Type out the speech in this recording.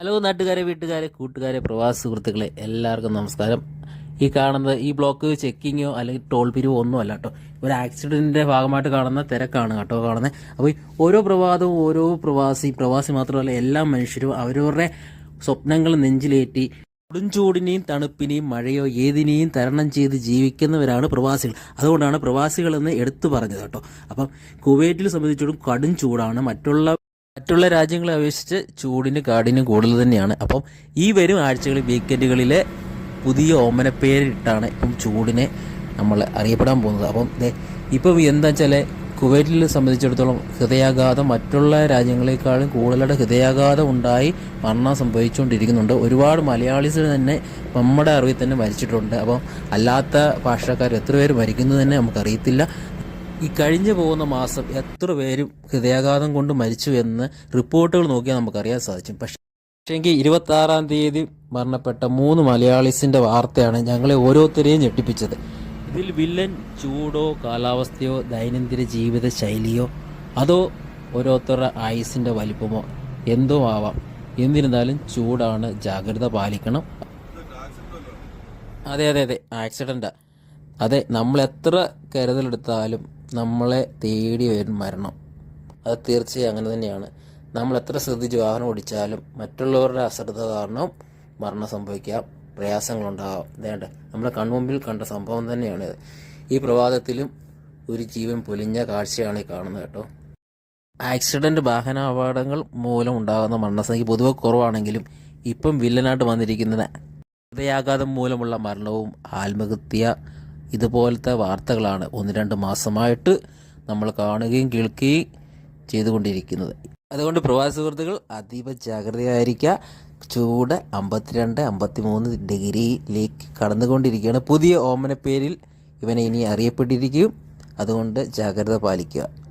Hello നാട്ടുകാരെ വീട്ടുകാരെ കൂട്ടുകാരെ പ്രവാസി സുഹൃത്തുക്കളെ എല്ലാവർക്കും നമസ്കാരം. ഈ കാണുന്നത് ഈ ബ്ലോക്ക് ചെക്കിങ്ങോ അല്ലെങ്കിൽ ടോൾ പിരിവോ ഒന്നും അല്ല കേട്ടോ. ഒരു ആക്സിഡന്റിന്റെ ഭാഗമായിട്ട് കാണുന്ന തിരക്കാണ് കേട്ടോ കാണുന്നത്. അപ്പോൾ ഓരോ പ്രഭാതവും ഓരോ പ്രവാസി പ്രവാസി മാത്രമല്ല എല്ലാ മനുഷ്യരും അവരവരുടെ സ്വപ്നങ്ങൾ നെഞ്ചിലേറ്റി കൊടുംചൂടിനെയും തണുപ്പിനെയും മഴയോ ഏതിനെയും തരണം ചെയ്ത് ജീവിക്കുന്നവരാണ് പ്രവാസികൾ. അതുകൊണ്ടാണ് പ്രവാസികൾ എന്ന് എടുത്തു പറഞ്ഞത് കേട്ടോ. അപ്പം കുവൈറ്റിൽ സംബന്ധിച്ചിടത്തോളം കടും ചൂടാണ്. മറ്റുള്ള മറ്റുള്ള രാജ്യങ്ങളെ അപേക്ഷിച്ച് ചൂടിന് കാടിനും കൂടുതൽ തന്നെയാണ്. അപ്പം ഈ വരും ആഴ്ചകളിൽ വീക്കെൻഡുകളിലെ പുതിയ ഓമനപ്പേരിട്ടാണ് ഇപ്പം ചൂടിനെ നമ്മൾ അറിയപ്പെടാൻ പോകുന്നത്. അപ്പം ഇപ്പം എന്താ വെച്ചാൽ കുവൈറ്റിൽ സംബന്ധിച്ചിടത്തോളം ഹൃദയാഘാതം മറ്റുള്ള രാജ്യങ്ങളെക്കാളും കൂടുതലായിട്ട് ഹൃദയാഘാതം ഉണ്ടായി മരണം സംഭവിച്ചുകൊണ്ടിരിക്കുന്നുണ്ട്. ഒരുപാട് മലയാളീസ് തന്നെ നമ്മുടെ അറിവിൽ തന്നെ മരിച്ചിട്ടുണ്ട്. അപ്പം അല്ലാത്ത ഭാഷക്കാർ എത്ര പേര് മരിക്കുന്നത് തന്നെ നമുക്കറിയത്തില്ല. ഈ കഴിഞ്ഞു പോകുന്ന മാസം എത്ര പേരും ഹൃദയാഘാതം കൊണ്ട് മരിച്ചു എന്ന് റിപ്പോർട്ടുകൾ നോക്കിയാൽ നമുക്കറിയാൻ സാധിക്കും. പക്ഷേ പക്ഷേങ്കിൽ ഇരുപത്തി ആറാം തീയതി മരണപ്പെട്ട മൂന്ന് മലയാളീസിന്റെ വാർത്തയാണ് ഞങ്ങളെ ഓരോരുത്തരെയും ഞെട്ടിപ്പിച്ചത്. ഇതിൽ വില്ലൻ ചൂടോ കാലാവസ്ഥയോ ദൈനംദിന ജീവിത ശൈലിയോ അതോ ഓരോരുത്തരുടെ ആയുസിന്റെ വലിപ്പമോ എന്തോ ആവാം. എന്നിരുന്നാലും ചൂടാണ് ജാഗ്രത പാലിക്കണം. അതെ അതെ അതെ. ആക്സിഡന്റാണ് അതെ നമ്മൾ എത്ര കരുതലെടുത്താലും നമ്മളെ തേടി വരും മരണം. അത് തീർച്ചയായും അങ്ങനെ തന്നെയാണ്. നമ്മൾ എത്ര ശ്രദ്ധിച്ച് വാഹനം ഓടിച്ചാലും മറ്റുള്ളവരുടെ അശ്രദ്ധ കാരണം മരണം സംഭവിക്കാം. പ്രയാസങ്ങളുണ്ടാകാം വേണ്ട നമ്മുടെ കൺമുമ്പിൽ കണ്ട സംഭവം തന്നെയാണ് ഈ പ്രഭാതത്തിലും ഒരു ജീവൻ പൊലിഞ്ഞ കാഴ്ചയാണ് ഈ കാണുന്നത് കേട്ടോ. ആക്സിഡന്റ് വാഹന അപകടങ്ങൾ മൂലം ഉണ്ടാകുന്ന മരണസംഖ്യ പൊതുവെ കുറവാണെങ്കിലും ഇപ്പം വില്ലനായിട്ട് വന്നിരിക്കുന്നത് ഹൃദയാഘാതം മൂലമുള്ള മരണവും ആത്മഹത്യ ഇതുപോലത്തെ വാർത്തകളാണ് ഒന്ന് രണ്ട് മാസമായിട്ട് നമ്മൾ കാണുകയും കേൾക്കുകയും ചെയ്തുകൊണ്ടിരിക്കുന്നത്. അതുകൊണ്ട് പ്രവാസി സുഹൃത്തുക്കൾ അതീവ ജാഗ്രതയായിരിക്കുക. ചൂട് അമ്പത്തിരണ്ട് അമ്പത്തിമൂന്ന് ഡിഗ്രിയിലേക്ക് കടന്നുകൊണ്ടിരിക്കുകയാണ്. പുതിയ ഓമന പേരിൽ ഇവനെ ഇനി അറിയപ്പെട്ടിരിക്കും. അതുകൊണ്ട് ജാഗ്രത പാലിക്കുക.